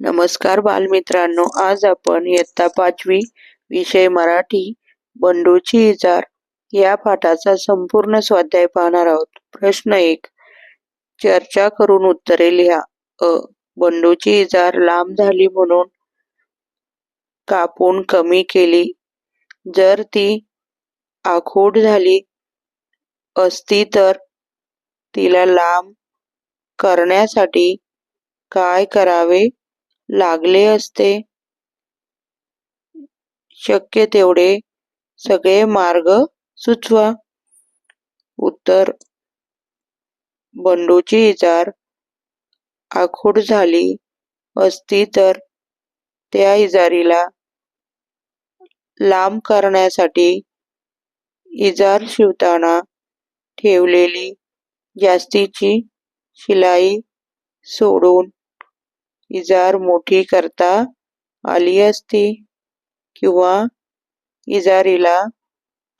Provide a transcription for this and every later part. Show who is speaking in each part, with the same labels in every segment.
Speaker 1: नमस्कार बालमित्रांनो आज आपण इयत्ता पाचवी विषय मराठी बंडूची इजार या पाठाचा संपूर्ण स्वाध्याय पाहणार आहोत. प्रश्न एक चर्चा करून उत्तरे लिहा. अ बंडूची इजार लांब झाली म्हणून कापून कमी केली. जर ती आखूड झाली असती तर तिला लांब करण्यासाठी काय करावे? लागले असते. शक्य तेवढे सगळे मार्ग सुचवा. उत्तर. बंडूची इजार आखूड झाली असती तर त्या इजारीला लांब करण्यासाठी इजार शिवताना ठेवलेली जास्तीची शिलाई सोडून इजार मोठी करता आली असती किंवा इजारीला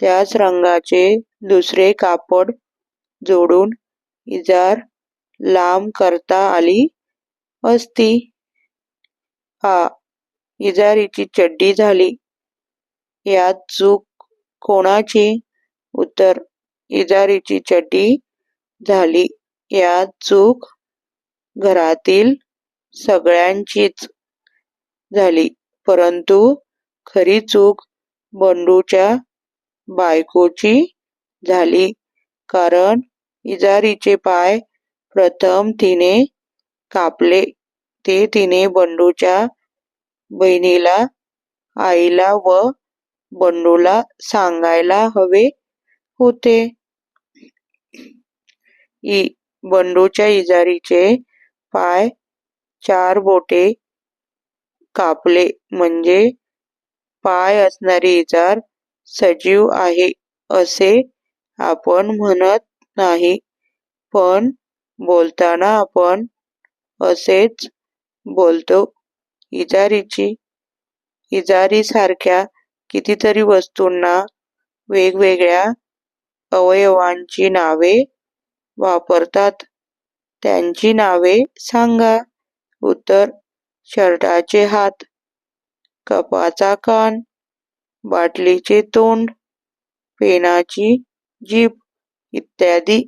Speaker 1: त्याच रंगाचे दुसरे कापड जोडून इजार लांब करता आली असती. हा इजारीची चड्डी झाली. यात चूक कोणाची? उत्तर इजारीची चड्डी झाली. यात चूक घरातील सगळ्यांचीच झाली. परंतु खरी चूक बंडूच्या बायकोची झाली. कारण इजारीचे पाय प्रथम तिने कापले. ते तिने बंडूच्या बहिणीला आईला व बंडूला सांगायला हवे होते. बंडूच्या इजारीचे पाय चार बोटे कापले. म्हणजे पाय असणारी इजार सजीव आहे असे आपण म्हणत नाही. पण बोलताना आपण असेच बोलतो. इजारीची इजारीसारख्या कितीतरी वस्तूंना वेगवेगळ्या अवयवांची नावे वापरतात. त्यांची नावे सांगा. उत्तर शर्टाचे हात कपाचा कान बाटलीचे तोंड पेनाची जीभ इत्यादी.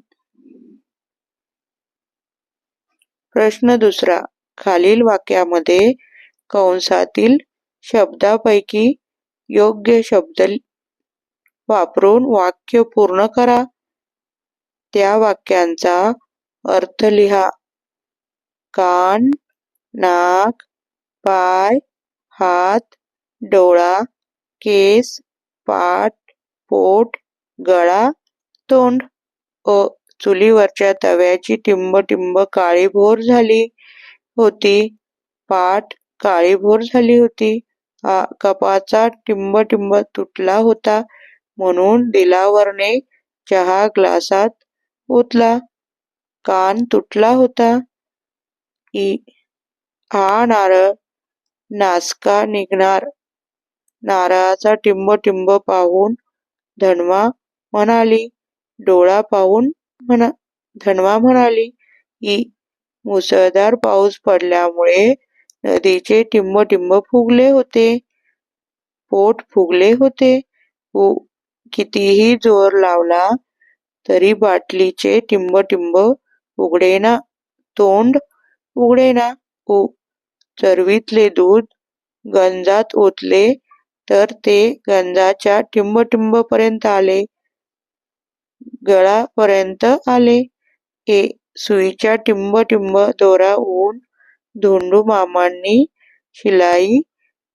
Speaker 1: प्रश्न दुसरा. खालील वाक्यामध्ये कंसातील शब्दापैकी योग्य शब्द वापरून वाक्य पूर्ण करा. त्या वाक्यांचा अर्थ लिहा. कान नाक पाय हात डोळा केस पाठ पोट गळा तोंड. अ चुलीवरच्या तव्याची टिंब टिंब काळीभोर झाली होती. पाठ काळीभोर झाली होती. आ कपाचा टिंब टिंब तुटला होता म्हणून दिलावरने चहा ग्लासात ओतला. कान तुटला होता. ई हा नारळ नासका निघणार. नारळाचा टिंब टिंब पाहून धनवा म्हणाली डोळा पाहून म्हणा धनवा म्हणाली की मुसळधार पाऊस पडल्यामुळे नदीचे टिंब टिंब फुगले होते. पोट फुगले होते. उ कितीही जोर लावला तरी बाटलीचे टिंब टिंब उघडेना तोंड उघडेना. उ चरवीतले दूध गंजात ओतले तर ते गंजाच्या टिंब टिंब पर्यंत आले. गळापर्यंत आले. हे सुईच्या टिंब टिंब दोरा होऊन धोंडू मामांनी शिलाई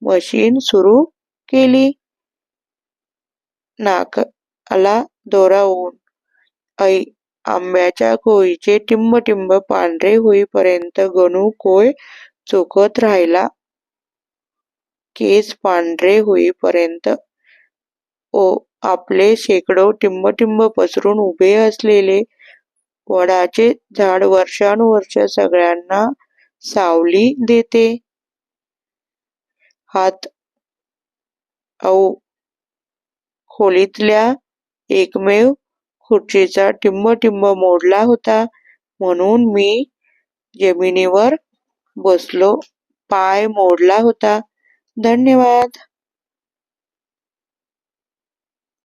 Speaker 1: मशीन सुरू केली. नाकाला दोरा होऊन ऐ आंब्याच्या कोळीचे टिंब टिंब पांढरे होईपर्यंत गणू कोय चोखत राहिला? केस पांढरे होईपर्यंत. ओ आपले शेकडो टिंब टिंब पसरून उभे असलेले वडाचे झाड वर्षानुवर्ष सगळ्यांना सावली देते. हात औ खोलीतल्या एकमेव खुर्चीचा टिंब टिंब मोडला होता. म्हणून मी जमिनीवर बसलो. पाय मोडला होता. धन्यवाद.